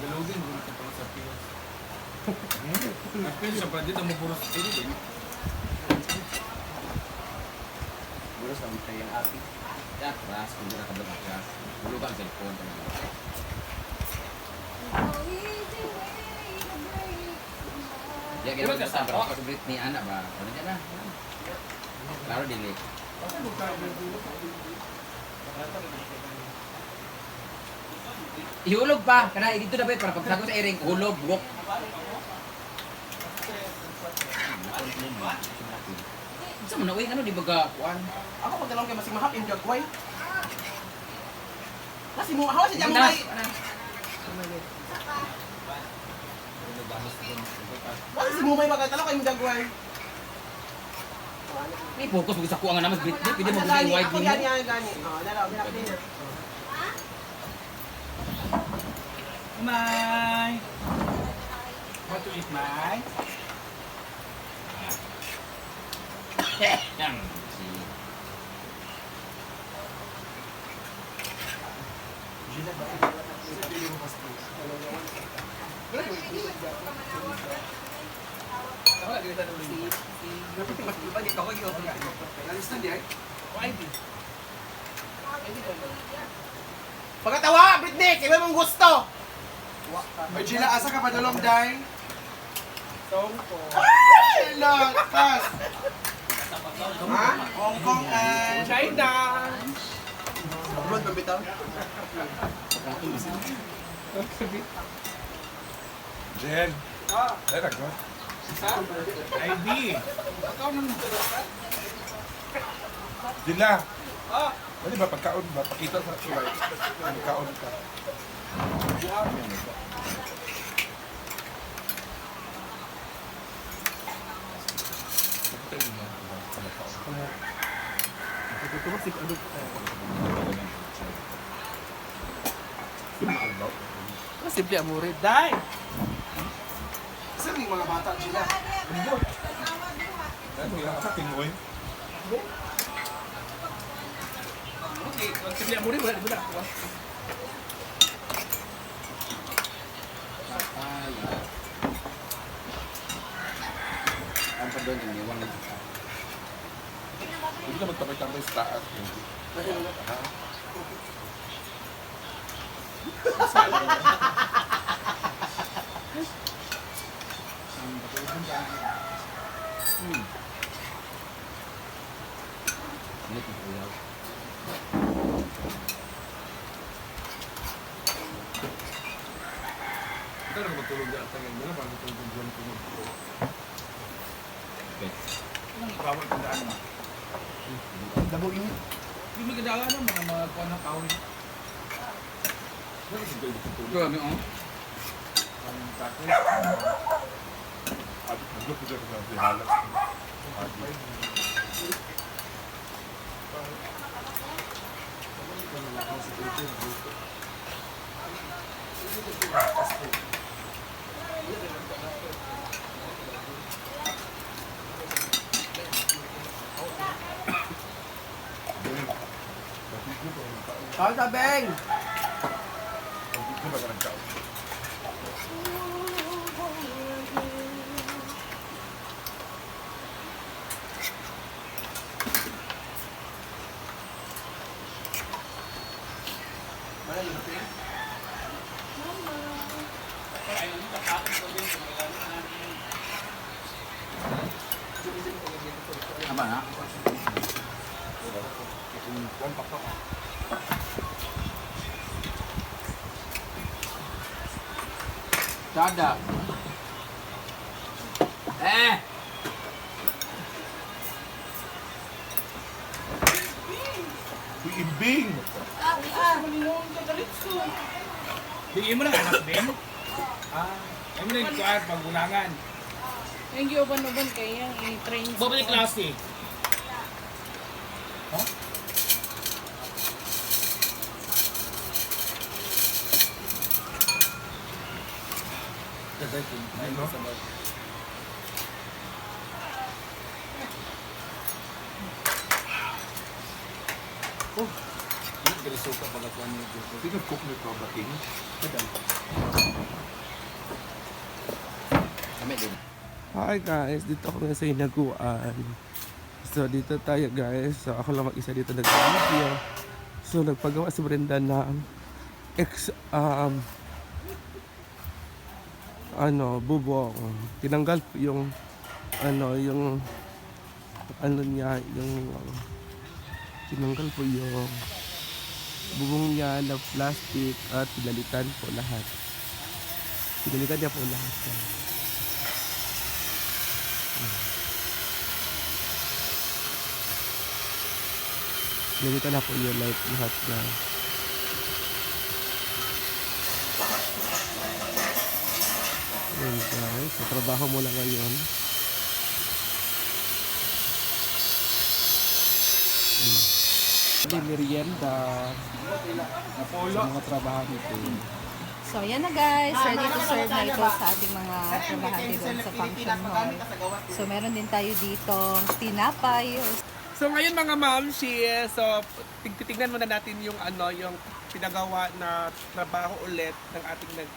Galugin, gulo ka pala sa Pios. Ang siya pala dito mo puro sa eh. Siguro sa mga yung api. Kaya kras, kung kabla ka. Gulo ka ang cellphone. Ya, kita sa pero sa Britney anak ba? Ano niya na? Klaro dili. Ihulog pa. Kana dito na ba para pagsago sa iring hulog, wok. Sa mo na uy, ano di ba ka kuan? Ako pag dalawang kay masing mahap yung jagway. Kasi mo hawa si Ano? Jamay. Kasi si Mumay magkatalo kay jagway. Ni focus mo sa kuan nga naman Britney, pwede mo Ako gawin gani, wide ako ninyo. gani, ako gani. Oh, dalaw, bilak din na. May! What to eat, May? Yan. Si Pagkatawa, Britney, kaya mong gusto. Ay, Gila, asa ka pa dulong, Day? Songko. Ay, lakas! Ha? Hong Kong and... China. Abroad ba bitaw? Jen. Ay, nagwa. ID. Dila. Pwede ba pagkaon ba? Pakita sa tulay. Pagkaon ka. Simple amurid. Dai. Saan yung mga bata, Gila? Ano yung katingoy? Okay, simple amurid wala di Ang pa doon yung iwan na. Hindi na magtapay-tapay sa taas. Hmm. Ini tuh Ito na na at na bago itong buwan ko mo. Anong kawal kung daan mo? Dabo init. Hindi may kadala ng mga mga kuwan ng kawin. Ano si Joy dito tulog? Ito kami oh. Ang takoy. Abit na Kau tabeng. Hindi ba ka nagkaon? Apa na? Kuwan pa ka. Dada. Eh. Iimbing! Hindi mo na anak din? Ah, ay mo na yung kuwan, pagbulangan. Yung giuban-uban kaya i-train Babalik klase. Ha? Ano? Oh, hindi suka pala ko niyo dito. Hindi nag-cook nito ba king? Hi guys, dito ako ngayon sa Hinaguan. So dito tayo guys. So ako lang mag-isa dito nag-video. So nagpagawa si Brenda ng ex um ano, bubong. Tinanggal yung ano, yung ano niya, yung tinanggal po yung bubong niya na plastic at pinalitan po lahat. Pinalitan niya po lahat. Pinalitan na po yung light lahat na. Ayan guys, sa trabaho mo lang ngayon. Hindi merienda sa mga trabaho nito. So, yan na guys. Ready to serve na ito sa ating mga trabahante doon sa function hall. So, meron din tayo dito tinapay. So ngayon mga mamshi, so tig- titignan muna natin yung ano, yung pinagawa na trabaho ulit ng ating nag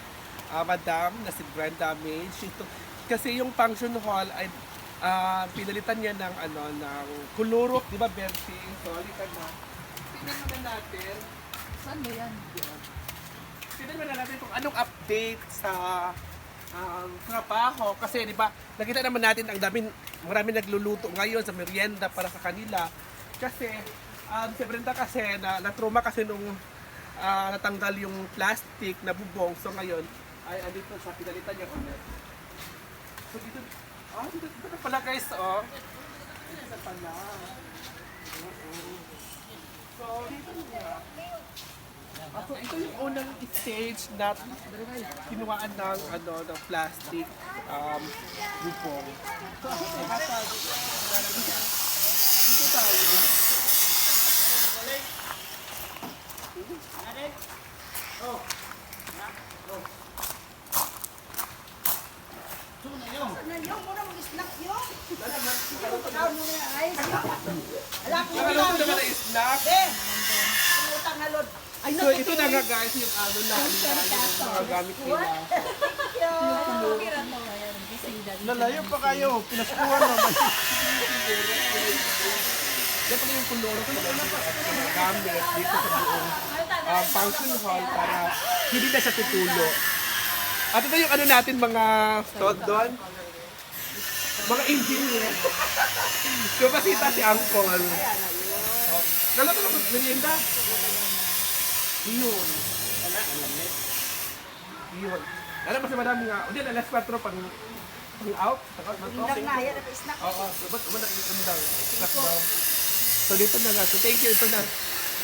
ah, madam na si Brenda Mage. Ito, kasi yung function hall ay ah, pinalitan niya ng ano ng kulurok, di ba Bertie? So halika na. Tingnan muna natin. Saan ba yan? Tingnan muna natin kung anong update sa um, trabaho. Kasi di ba, nakita naman natin ang daming, marami nagluluto ngayon sa merienda para sa kanila. Kasi, um, si Brenda kasi, na, na-trauma kasi nung ah, natanggal yung plastic na bubong. So ngayon, ay andito sa pinalitan niya ulit. So dito, ah, dito, dito na pala guys, oh. Dito pala. Oo. So, dito na. Ah, so ito yung unang stage na kinuhaan ng ano ng plastic um bubong. So ako ay hatag. Dito tayo. Nakaloto naman ang snack. So ito na nga guys yung ano na yung mga gamit nila. Lalayo pa kayo. Pinaskuhan naman. Yan pala yung kuloro ko na mga gamit dito sa buong um, function hall para hindi na siya tutulo. At ito yung ano natin mga tawag doon. Mga engineer. Kapasita si Angkol. Oh. Nalato na kung merienda. Yun. Ano, alam Yun. Alam mo si madam nga, hindi na alas 4 pang pang out. Indang na, yan ang snack. Oo, ba't umanda yung indang? Snack daw. So dito na nga. So thank you. Ito na.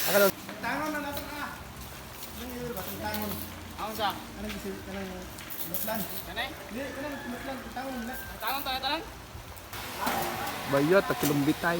Akala Tangon na natin ka. Ano yung batang tangon? Ako sa. Anong isip ka ng mutlan? Kanay? Hindi, kanang mutlan. Tangon na. Tanong tayo tanong. Bayot, at kilumbitay.